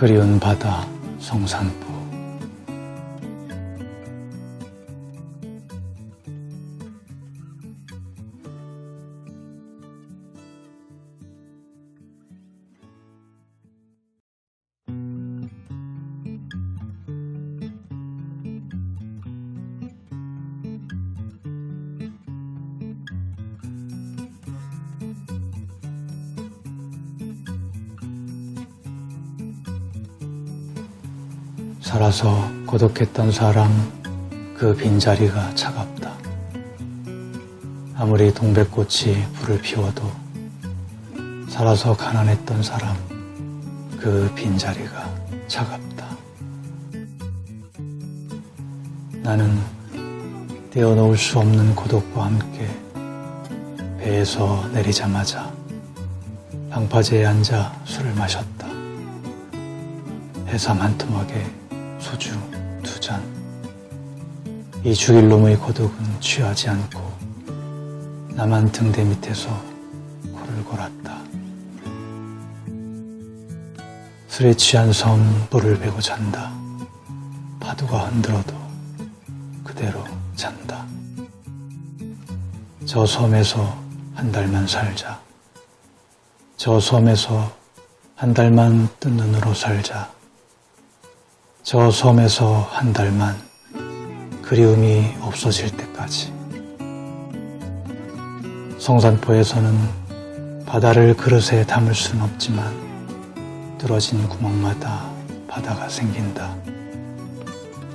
그리운 바다 성산포 살아서 고독했던 사람 그 빈자리가 차갑다. 아무리 동백꽃이 불을 피워도 살아서 가난했던 사람 그 빈자리가 차갑다. 나는 떼어놓을 수 없는 고독과 함께 배에서 내리자마자 방파제에 앉아 술을 마셨다. 해삼 한 토막에 소주 두 잔. 이 죽일 놈의 고독은 취하지 않고 나만 등대 밑에서 코를 골았다. 술에 취한 섬 물을 베고 잔다. 파도가 흔들어도 그대로 잔다. 저 섬에서 한 달만 살자. 저 섬에서 한 달만 뜬 눈으로 살자. 저 섬에서 한 달만 그리움이 없어질 때까지. 성산포에서는 바다를 그릇에 담을 수는 없지만 뚫어진 구멍마다 바다가 생긴다.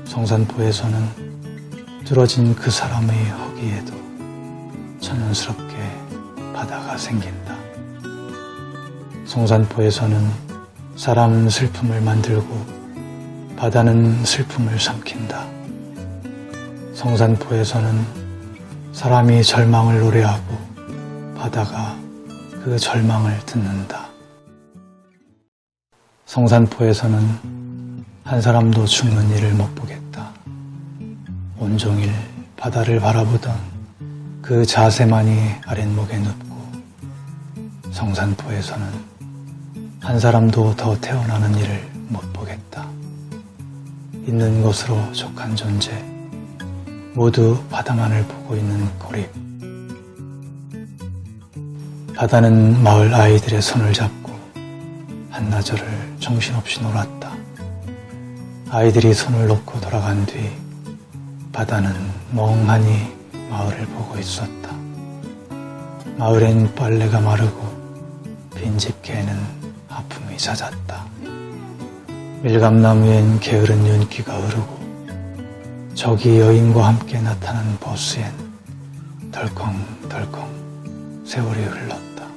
성산포에서는 뚫어진 그 사람의 허기에도 천연스럽게 바다가 생긴다. 성산포에서는 사람 슬픔을 만들고 바다는 슬픔을 삼킨다. 성산포에서는 사람이 절망을 노래하고 바다가 그 절망을 듣는다. 성산포에서는 한 사람도 죽는 일을 못 보겠다. 온종일 바다를 바라보던 그 자세만이 아랫목에 눕고 성산포에서는 한 사람도 더 태어나는 일을 못 보겠다. 있는 것으로 족한 존재, 모두 바다만을 보고 있는 고립. 바다는 마을 아이들의 손을 잡고 한나절을 정신없이 놀았다. 아이들이 손을 놓고 돌아간 뒤 바다는 멍하니 마을을 보고 있었다. 마을엔 빨래가 마르고 빈집 개는 아픔이 잦았다. 밀감나무엔 게으른 윤기가 흐르고 저기 여인과 함께 나타난 버스엔 덜컹덜컹 세월이 흘렀다.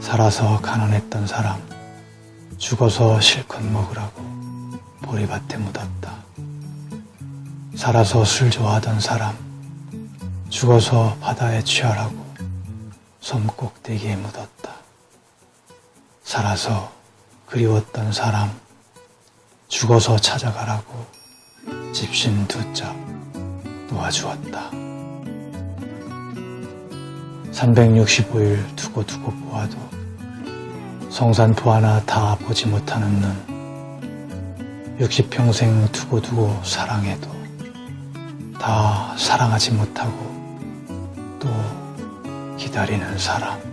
살아서 가난했던 사람, 죽어서 실컷 먹으라고 보리밭에 묻었다. 살아서 술 좋아하던 사람, 죽어서 바다에 취하라고 섬 꼭대기에 묻었다. 살아서 그리웠던 사람, 죽어서 찾아가라고 집신 두 짝 놓아주었다. 365일 두고 두고 보아도 성산포 하나 다 보지 못하는 눈, 60평생 두고 두고 사랑해도 다 사랑하지 못하고 또 기다리는 사람.